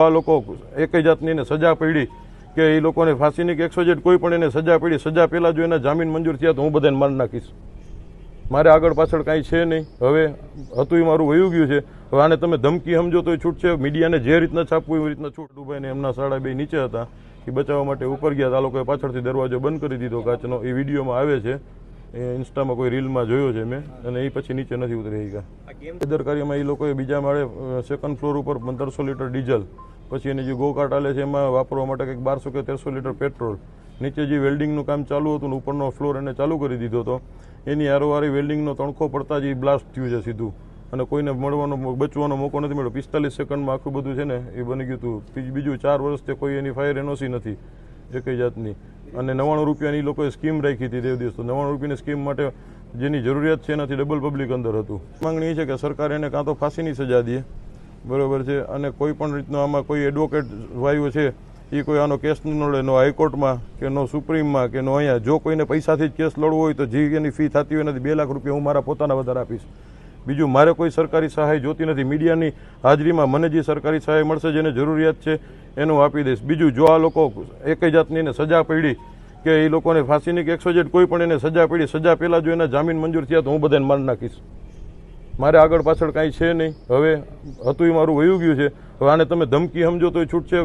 આ લોકો એક જાતની એને સજા પડી કે એ લોકોને ફાંસીની કે એકસો જેટ કોઈ પણ એને સજા પડી, સજા પહેલાં જો એના જામીન મંજૂર થયા તો હું બધાને મારી નાખીશ. મારે આગળ પાછળ કાંઈ છે નહીં. હવે હતું એ મારું વયું ગયું છે. હવે આને તમે ધમકી સમજો તો છૂટ છે. મીડિયાને જે રીતના છાપવું એવી રીતના છૂટ દુભાઈને એમના સાડા બે નીચે હતા. એ બચાવવા માટે ઉપર ગયા આ લોકોએ પાછળથી દરવાજો બંધ કરી દીધો. કાચનો એ વિડીયોમાં આવે છે. એ ઇન્સ્ટામાં કોઈ રીલમાં જોયો છે મેં અને એ પછી નીચે નથી ઉતરી ગયા બેદરકારીમાં એ લોકોએ બીજા માળે સેકન્ડ ફ્લોર ઉપર પંદરસો લીટર ડીઝલ પછી એની જે ગોકાટ આલે છે એમાં વાપરવા માટે કંઈક બારસો કે તેરસો લીટર પેટ્રોલ નીચે જે વેલ્ડિંગનું કામ ચાલુ હતું ને ઉપરનો ફ્લોર એને ચાલુ કરી દીધો હતો એની આરોવારી વેલ્ડિંગનો તણખો પડતા જ એ બ્લાસ્ટ થયું છે સીધું અને કોઈને મળવાનો બચવાનો મોકો નથી મળ્યો. પિસ્તાલીસ સેકન્ડમાં આખું બધું છે ને એ બની ગયું હતું. બીજું- ચાર વર્ષથી કોઈ એની ફાયર એનઓસી નથી એકય જાતની. અને નવ્વાણું રૂપિયાની લોકોએ સ્કીમ રાખી હતી તે દિવસ. તો નવ્વાણું રૂપિયાની સ્કીમ માટે જેની જરૂરિયાત છે એનાથી ડબલ પબ્લિક અંદર હતું. માંગણી એ છે કે સરકાર એને કાં તો ફાંસીની સજા દે. બરોબર છે. અને કોઈ પણ રીતનો આમાં કોઈ એડવોકેટ વાયુ છે એ કોઈ આનો કેસ ન લડે, નો હાઈકોર્ટમાં કે નો સુપ્રીમમાં કે નો અહીંયા. જો કોઈને પૈસાથી જ કેસ લડવો હોય તો જે એની ફી થતી હોય એનાથી બે લાખ રૂપિયા હું મારા પોતાના વધારે આપીશ. બીજું મારે કોઈ સરકારી સહાય જોતી નથી. મીડિયાની હાજરીમાં મને જે સરકારી સહાય મળશે, જેને જરૂરિયાત છે, એનું આપી દઈશ. બીજું, જો આ લોકો એક જાતની એને સજા પડી કે એ લોકોને ફાંસીની કે એકસો જેટ કોઈ પણ એને સજા પડી, સજા પહેલાં જો એના જામીન મંજૂર થયા તો હું બધાને માર નાખીશ. મારે આગળ પાછળ કાંઈ છે નહીં. હવે હતું એ મારું વયું ગયું છે. હવે આને તમે ધમકી સમજો તો છૂટ છે